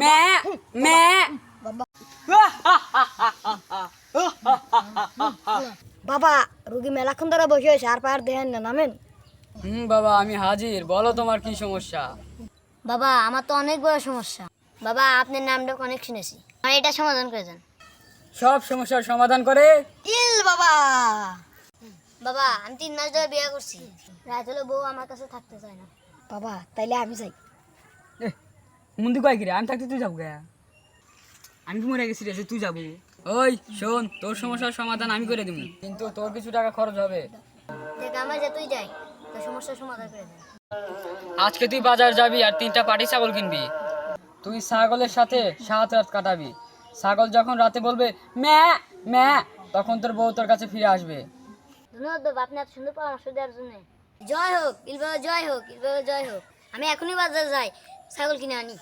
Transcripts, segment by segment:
ম্যা ম্যা রুগী মেলাক্ষণ ধরে বসে হয়েছে আর পার দেহেন না নামেন। হুম বাবা আমি হাজির। বলো তোমার কি সমস্যা? বাবা আমার তো অনেক বড় সমস্যা। বাবা আপনার নামটা অনেক শুনেছি। এটা সমাধান করে দেন। সব সমস্যার সমাধান করে? ইল বাবা। বাবা আমি তিন মাস ধরে বিয়ে করছি। রাত হলে বউ আমার কাছে থাকতে চায় না। বাবা তাইলে আমি চাই মুন্দি কয় কিরে? আমি থাকতে তুই যাব গা। আমি কি মরে গেছি রে? যে তুই যাব। ওই শোন তোর সমস্যার সমাধান আমি করে দিব। কিন্তু তোর কিছু টাকা খরচ হবে। দেখ আমার যতই যাই তোর সমস্যার সমাধান করে দেন আজকে তুই বাজার যাবি আর তিনটা পাটি ছাগল কিনবি। তুই ছাগলের সাথে সাত রাত কাটাবি। ছাগল যখন রাতে বলবে ম্যা ম্যা তখন তোর বউ তোর কাছে ফিরে আসবে। ধন্যবাদ বাবা আপনি এত সুন্দর পরামর্শ দেওয়ার জন্য। জয় হোক ইলবাবা জয় হোক ইলবাবা জয় হোক। আমি এখনই বাজার যাই। ছাগল কিনে আনি।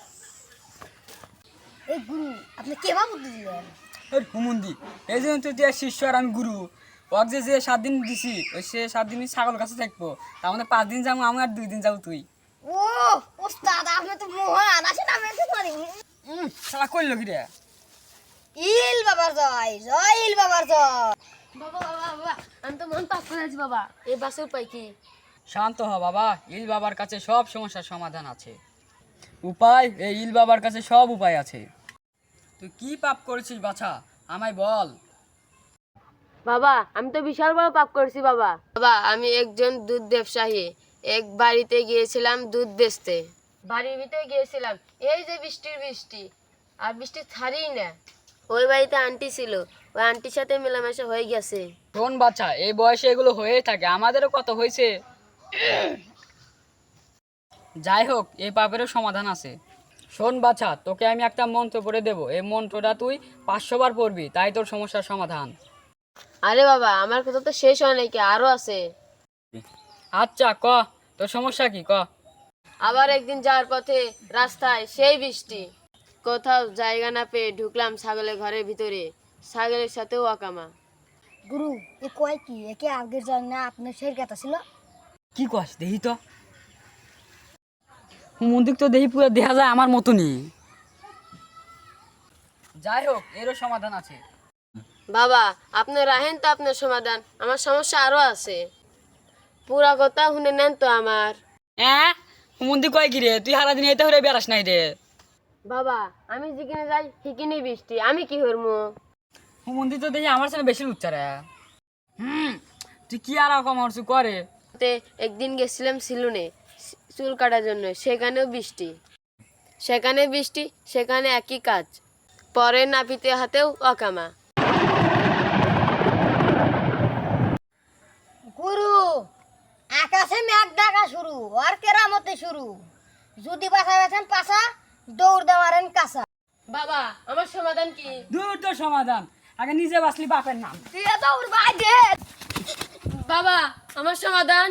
এই গুরু আপনি কেবা বুদ্ধি দিলেন? এর হুমুন্দি এই জন্য তুই তুই শিষ্য আর আমি গুরু ওকে যে যে সাত দিন দিছি ওই সে সাত দিনই ছাগল কাছে থাকব। তার মানে পাঁচ দিন যাব আমি আর দুই দিন যাব তুই। ও ওস্তাদ আপনি তো মহান আসেন আমি একটু পারি করল কি রে? ইল বাবার জয় জয় ইল বাবার জয়। বাবা বাবা বাবা আমি তো মন পাপ করে আছি বাবা। এই বাসে উপায় কি? শান্ত হ বাবা ইল বাবার কাছে সব সমস্যার সমাধান আছে। উপায়? এই ইল বাবার কাছে সব উপায় আছে। তুই কি পাপ করেছিস বাছা? আমায় বল। বাবা আমি তো বিশাল বড় পাপ করেছি বাবা। বাবা আমি একজন দুধ ব্যবসায়ী। এক বাড়িতে গিয়েছিলাম দুধ বেচতে। বাড়ির ভিতরে গিয়েছিলাম। এই যে বৃষ্টির বৃষ্টি আর বৃষ্টি ছাড়িই না। ওই বাড়িতে আন্টি ছিল। ওই আন্টির সাথে মেলামেশা হয়ে গেছে। শোন বাচ্চা এই বয়সে এগুলো হয়েই থাকে। আমাদেরও কত হয়েছে? যাই হোক এই পাপেরও সমাধান আছে। শোন বাছা তোকে আমি একটা মন্ত্র পড়ে দেবো। এই মন্ত্রটা তুই পাঁচশো বার পড়বি তাই তোর সমস্যার সমাধান। আরে বাবা আমার কথা তো শেষ হয় নাকি আরও আছে? আচ্ছা ক। তোর সমস্যা কি? ক। আবার একদিন যাওয়ার পথে রাস্তায় সেই বৃষ্টি। কোথাও জায়গা না পেয়ে ঢুকলাম ছাগলের ঘরের ভিতরে। ছাগলের সাথেও আকামা গুরু এ কয় কি? একে আগের জন্য আপনার সেই কথা ছিল। কি কস? দেখি তো। মন্দির তো দেখি পুরো দেখা যায় আমার মতনই। যাই হোক এরও সমাধান আছে। বাবা আপনি রাহেন তো আপনার সমাধান আমার সমস্যা আরও আছে। পুরা কথা শুনে নেন তো আমার। হ্যাঁ? মন্দির কয় কি রে? তুই সারাদিন এতে হয়ে বেড়াস নাই রে। বাবা আমি যেখানে যাই সেখানে বৃষ্টি। আমি কি করব? মন্দির তো দেখি আমার সাথে বেশি লুচ্ছা রে। হুম তুই কি আর কম হরছু করে তে একদিন গেছিলাম সিলুনে। চুল কাটার জন্য সেখানেও বৃষ্টি। সেখানে বৃষ্টি সেখানে একই কাজ। পরে নাপিতে হাতেও অকামা। গুরু আকাশে মেঘ ডাকা শুরু আর কেরামতে শুরু। যদি বাসা বেছেন পাশা দৌড় দেওয়ারেন কাঁচা বাবা আমার সমাধান কি? দূর সমাধান। আগে নিজে বাসলি বাপের নাম। তুই দৌড় বাবা আমার সমাধান?